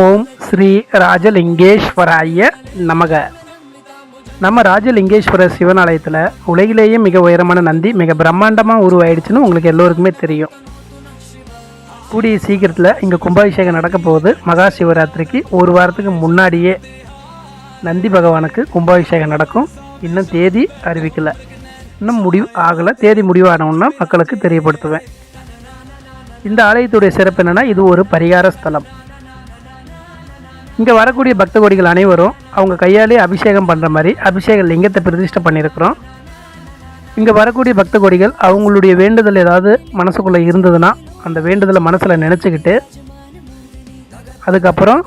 ஓம் ஸ்ரீ ராஜலிங்கேஸ்வராய நமக. நம்ம ராஜலிங்கேஸ்வர சிவன் ஆலயத்தில் உலகிலேயே மிக உயரமான நந்தி மிக பிரம்மாண்டமாக உருவாயிடுச்சுன்னு உங்களுக்கு எல்லோருக்குமே தெரியும். கூடிய சீக்கிரத்தில் இங்கே கும்பாபிஷேகம் நடக்க போகுது. மகா சிவராத்திரிக்கு ஒரு வாரத்துக்கு முன்னாடியே நந்தி பகவானுக்கு கும்பாபிஷேகம் நடக்கும். இன்னும் தேதி அறிவிக்கலை. இன்னும் முடிவு ஆகலை. தேதி முடிவானவுன்னா மக்களுக்கு தெரியப்படுத்துவேன். இந்த ஆலயத்துடைய சிறப்பு என்னென்னா இது ஒரு பரிகார ஸ்தலம். இங்கே வரக்கூடிய பக்த கோடிகள் அனைவரும் அவங்க கையாலே அபிஷேகம் பண்ணுற மாதிரி அபிஷேக லிங்கத்தை பிரதிஷ்டை பண்ணியிருக்கிறோம். இங்கே வரக்கூடிய பக்த கோடிகள் அவங்களுடைய வேண்டுதல் ஏதாவது மனசுக்குள்ளே இருந்ததுன்னா அந்த வேண்டுதலை மனசில் நினச்சிக்கிட்டு அதுக்கப்புறம்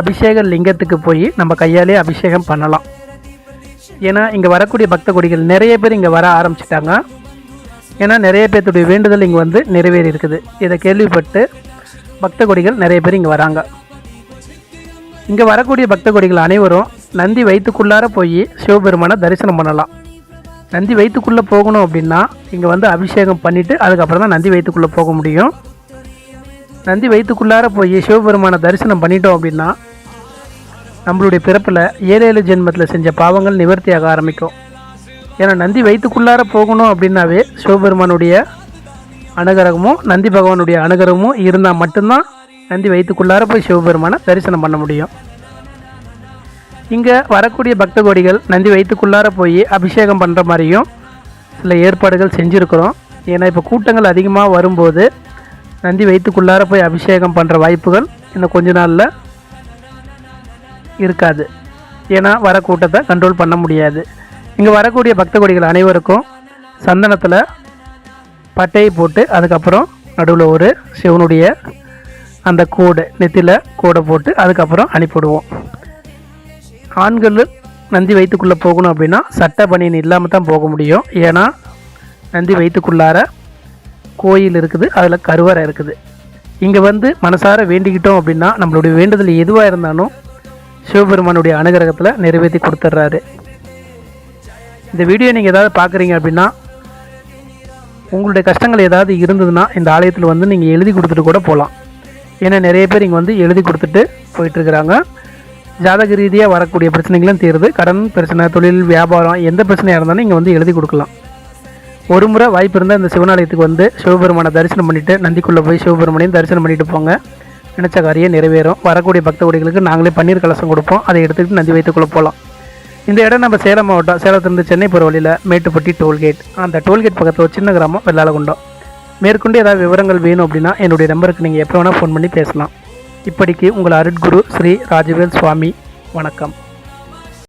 அபிஷேக லிங்கத்துக்கு போய் நம்ம கையாலே அபிஷேகம் பண்ணலாம். ஏன்னா இங்கே வரக்கூடிய பக்த கொடிகள் நிறைய பேர் இங்கே வர ஆரம்பிச்சிட்டாங்க. ஏன்னா நிறைய பேர்த்துடைய வேண்டுதல் இங்கே வந்து நிறைவேறி இருக்குது இதை கேள்விப்பட்டு பக்த கொடிகள் நிறைய பேர் இங்கே வராங்க. இங்கே வரக்கூடிய பக்த கொடிகள் அனைவரும் நந்தி வயிற்றுக்குள்ளார போய் சிவபெருமானை தரிசனம் பண்ணலாம். நந்தி வயிற்றுக்குள்ளே போகணும் அப்படின்னா இங்கே வந்து அபிஷேகம் பண்ணிவிட்டு அதுக்கப்புறம் தான் நந்தி வயிற்றுக்குள்ளே போக முடியும். நந்தி வயிற்றுக்குள்ளார போய் சிவபெருமானை தரிசனம் பண்ணிட்டோம் அப்படின்னா நம்மளுடைய பிறப்பில் ஏழு ஏழு ஜென்மத்தில் செஞ்ச பாவங்கள் நிவர்த்தியாக ஆரம்பிக்கும். ஏன்னா நந்தி வயிற்றுக்குள்ளார போகணும் அப்படின்னாவே சிவபெருமானுடைய அனுகிரகமும் நந்தி பகவானுடைய அனுகிரகமும் இருந்தால் மட்டும்தான் நந்தி வயிற்றுக்குள்ளார போய் சிவபெருமானை தரிசனம் பண்ண முடியும். இங்கே வரக்கூடிய பக்த கோடிகள் நந்தி வயிற்றுக்குள்ளார போய் அபிஷேகம் பண்ணுற மாதிரியும் சில ஏற்பாடுகள் செஞ்சுருக்கிறோம். ஏன்னா இப்போ கூட்டங்கள் அதிகமாக வரும்போது நந்தி வயிற்றுக்குள்ளார போய் அபிஷேகம் பண்ணுற வாய்ப்புகள் இன்னும் கொஞ்ச நாளில் இருக்காது. ஏன்னா வர கூட்டத்தை கண்ட்ரோல் பண்ண முடியாது. இங்கே வரக்கூடிய பக்த கோடிகள் அனைவருக்கும் சந்தனத்தில் பட்டையை போட்டு அதுக்கப்புறம் நடுவில் ஒரு சிவனுடைய அந்த கோடு நெத்தியில் கோடை போட்டு அதுக்கப்புறம் அனுப்பிவிடுவோம். ஆண்கள் நந்தி வயிற்றுக்குள்ளே போகணும் அப்படின்னா சட்ட பணியன் இல்லாமல் தான் போக முடியும். ஏன்னா நந்தி வயிற்றுக்குள்ளார கோயில் இருக்குது அதில் கருவறை இருக்குது. இங்கே வந்து மனசார வேண்டிக்கிட்டோம் அப்படின்னா நம்மளுடைய வேண்டுதல் எதுவாக இருந்தாலும் சிவபெருமானுடைய அனுகிரகத்தில் நிறைவேற்றி கொடுத்துட்றாரு இந்த வீடியோ நீங்கள் ஏதாவது பார்க்குறீங்க அப்படின்னா உங்களுடைய கஷ்டங்கள் ஏதாவது இருந்ததுன்னா இந்த ஆலயத்தில் வந்து நீங்கள் எழுதி கொடுத்துட்டு கூட போகலாம் ஏன்னா நிறைய பேர் இங்கே வந்து எழுதி கொடுத்துட்டு போயிட்டுருக்குறாங்க. ஜாதக ரீதியாக வரக்கூடிய பிரச்சனைகளும் தீருது. கடன் பிரச்சனை தொழில் வியாபாரம் எந்த பிரச்சனையாக இருந்தாலும் இங்கே வந்து எழுதி கொடுக்கலாம். ஒரு முறை வாய்ப்பு இருந்தால் இந்த சிவனாலயத்துக்கு வந்து சிவபெருமானை தரிசனம் பண்ணிவிட்டு நந்திக்குள்ளே போய் சிவபெருமானையும் தரிசனம் பண்ணிட்டு போங்க. நினச்ச காரியம் நிறைவேறும். வரக்கூடிய பக்த கோடிகளுக்கு நாங்களே பன்னீர் கலசம் கொடுப்போம். அதை எடுத்துக்கிட்டு நந்தி வைத்துக்குள்ளே போகலாம் இந்த இடம் நம்ம சேலம் மாவட்டம் சேலத்துலேருந்து சென்னை போகிற வழியில் மேட்டுப்பட்டி டோல்கேட். அந்த டோல்கேட் பக்கத்தில் ஒரு சின்ன கிராமம் வெள்ளாளகுண்டம். மேற்கொண்டு ஏதாவது விவரங்கள் வேணும் அப்படின்னா என்னுடைய நம்பருக்கு நீங்கள் எப்போ வேணால் ஃபோன் பண்ணி பேசலாம். இப்படிக்கு உங்கள் அருட்குரு ஸ்ரீ ராஜவேல் சுவாமி. வணக்கம்.